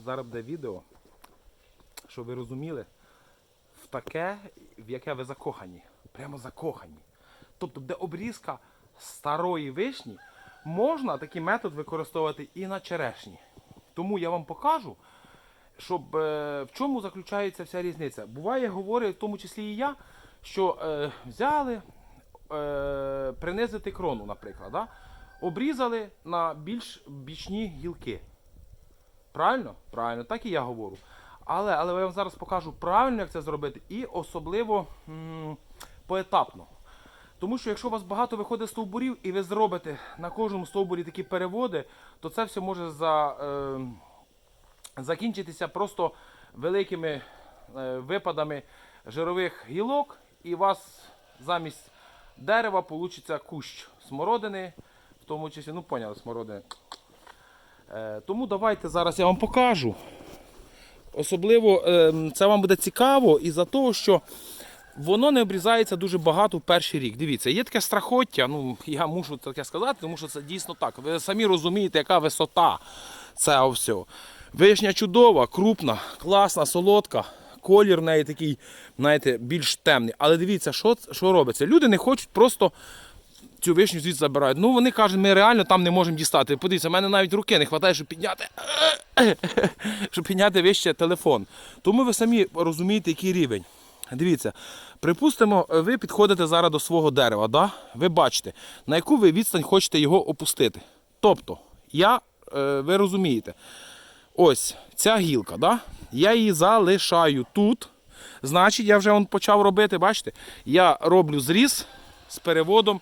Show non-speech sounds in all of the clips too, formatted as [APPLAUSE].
зараз буде відео, щоб ви розуміли, в таке, в яке ви закохані. Прямо закохані. Тобто, де обрізка старої вишні, можна такий метод використовувати і на черешні. Тому я вам покажу, щоб е, в чому заключається вся різниця. Буває, говорить, в тому числі і я, що е, взяли е, принизити крону, наприклад, да? обрізали на більш бічні гілки. Правильно? Правильно, так і я говорю. Але, але я вам зараз покажу правильно, як це зробити, і особливо м, поетапно. Тому що якщо у вас багато виходить стовбурів і ви зробите на кожному стовбурі такі переводи, то це все може за, е, закінчитися просто великими е, випадами жирових гілок, і у вас замість дерева вийде кущ смородини, в тому числі, ну поняли, смородини. Е, тому давайте зараз я вам покажу. Особливо е, це вам буде цікаво із-за того, що воно не обрізається дуже багато в перший рік. Дивіться, є таке страхоття, ну я мушу таке сказати, тому що це дійсно так. Ви самі розумієте, яка висота цього всього. Вишня чудова, крупна, класна, солодка. Колір в неї такий, знаєте, більш темний. Але дивіться, що, що робиться. Люди не хочуть просто цю вишню звідси забирають. Ну вони кажуть, ми реально там не можемо дістати. Подивіться, в мене навіть руки не вистачає, щоб підняти, [COUGHS] щоб підняти вище телефон. Тому ви самі розумієте, який рівень. Дивіться, припустимо, ви підходите зараз до свого дерева, да? ви бачите, на яку ви відстань хочете його опустити. Тобто, я, е, ви розумієте, ось ця гілка, да? я її залишаю тут. Значить, я вже почав робити, бачите, я роблю зріз з переводом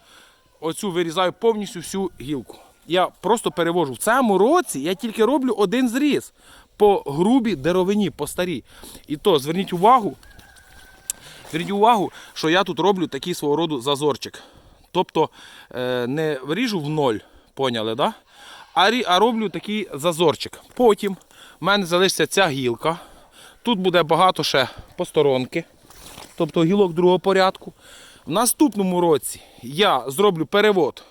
оцю вирізаю повністю всю гілку. Я просто перевожу. В цьому році я тільки роблю один зріз по грубій деревині, по старій. І то зверніть увагу, зверніть увагу, що я тут роблю такий свого роду зазорчик. Тобто е, не ріжу в ноль, поняли, да? а роблю такий зазорчик. Потім в мене залишиться ця гілка. Тут буде багато ще посторонки, тобто гілок другого порядку. В наступному році я зроблю перевод.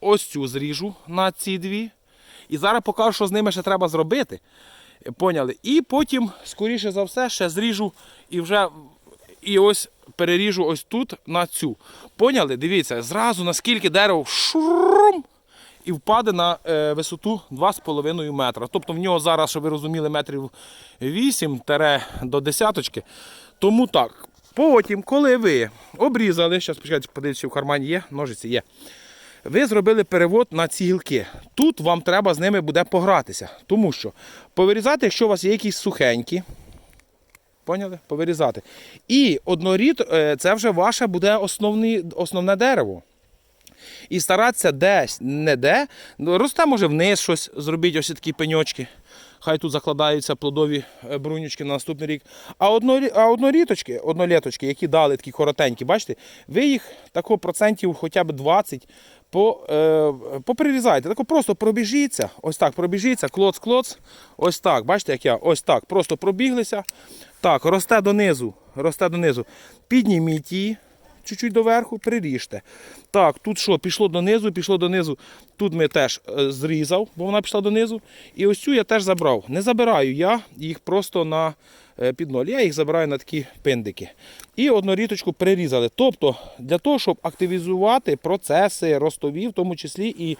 Ось цю зріжу на ці дві. І зараз покажу, що з ними ще треба зробити. Поняли? І потім, скоріше за все, ще зріжу і вже і ось переріжу ось тут на цю. Поняли? Дивіться, зразу наскільки дерево шурум і впаде на е, висоту 2,5 метра. Тобто в нього зараз, щоб ви розуміли, метрів 8 до десяточки. Тому так. Потім, коли ви обрізали, зараз почекайте, подивіться, в кармані є, ножиці є. Ви зробили перевод на ці гілки. Тут вам треба з ними буде погратися. Тому що повирізати, якщо у вас є якісь сухенькі, поняли? Повирізати. І однорід е, це вже ваше буде основний, основне дерево. І старатися десь, не де, ну, росте може вниз щось, зробіть ось такі пеньочки. Хай тут закладаються плодові е, брунючки на наступний рік. А, однорі, а одноріточки, одноліточки, які дали такі коротенькі, бачите, ви їх тако процентів хоча б 20 по, е, поприрізайте. Тако просто пробіжіться, ось так пробіжіться, клоц-клоц, ось так, бачите, як я, ось так, просто пробіглися. Так, росте донизу, росте донизу. Підніміть її чуть-чуть доверху, приріжте. Так, тут що, пішло донизу, пішло донизу. Тут ми теж е, зрізав, бо вона пішла донизу. І ось цю я теж забрав. Не забираю я їх просто на е, підноль. Я їх забираю на такі пиндики. І одну ріточку прирізали. Тобто, для того, щоб активізувати процеси ростові, в тому числі і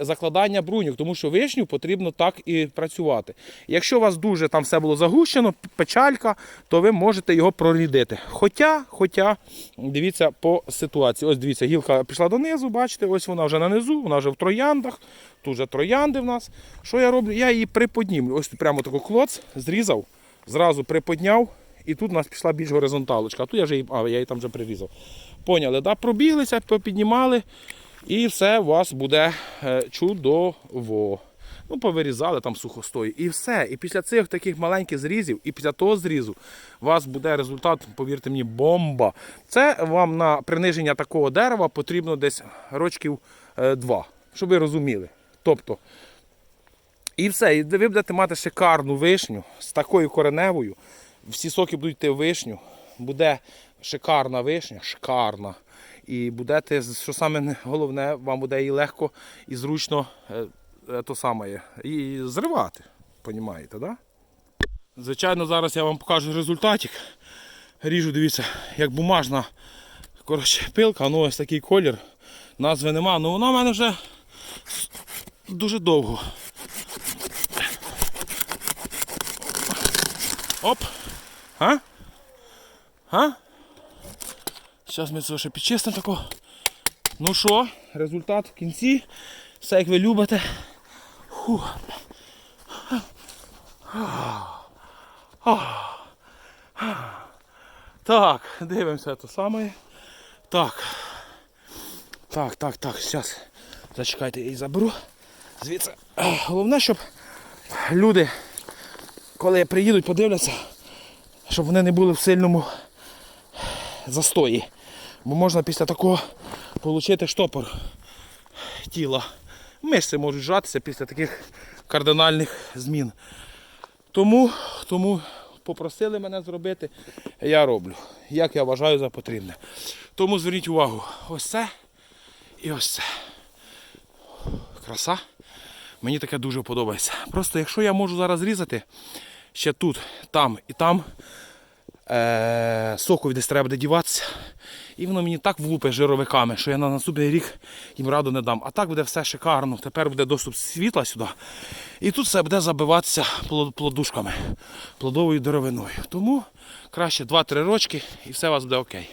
закладання бруньок, тому що вишню потрібно так і працювати. Якщо у вас дуже там все було загущено, печалька, то ви можете його прорідити. Хоча, хоча, дивіться по ситуації. Ось дивіться, гілка пішла донизу, бачите, ось вона вже нанизу, вона вже в трояндах. Тут вже троянди в нас. Що я роблю? Я її приподнімлю. Ось прямо таку клоц зрізав, зразу приподняв. І тут у нас пішла більш горизонталочка. А тут я вже її, а, я її там вже прирізав. Поняли, да? пробіглися, попіднімали. І все у вас буде е, чудово. Ну, повирізали там сухостої. І все. І після цих таких маленьких зрізів, і після того зрізу, у вас буде результат, повірте мені, бомба. Це вам на приниження такого дерева потрібно десь рочків е, два, щоб ви розуміли. Тобто, і все. І ви будете мати шикарну вишню з такою кореневою. Всі соки будуть йти в вишню. Буде шикарна вишня, шикарна. І будете, що саме головне, вам буде і легко і зручно е, е, то саме, і зривати. Понімаєте, да? Звичайно, зараз я вам покажу результатик. Ріжу, дивіться, як бумажна коротше, пилка, ну ось такий колір. Назви нема, ну вона в мене вже дуже довго. Оп! А? А? Зараз ми це ще підчистимо тако. Ну що, результат в кінці. Все як ви любите. Фу. Так, дивимося те саме. Так. Так, так, так, зараз. Зачекайте, я її заберу. Звідси. Головне, щоб люди, коли приїдуть, подивляться, щоб вони не були в сильному застої. Бо можна після такого отримати штопор тіла. Мишці можуть жатися після таких кардинальних змін. Тому, тому попросили мене зробити, я роблю, як я вважаю за потрібне. Тому зверніть увагу, ось це і ось це. Краса. Мені таке дуже подобається. Просто якщо я можу зараз різати ще тут, там і там, е- соку десь треба буде діватися. І воно мені так влупить жировиками, що я на наступний рік їм раду не дам. А так буде все шикарно. Тепер буде доступ світла сюди. І тут все буде забиватися плодушками, плодовою деревиною. Тому краще 2-3 рочки і все у вас буде окей.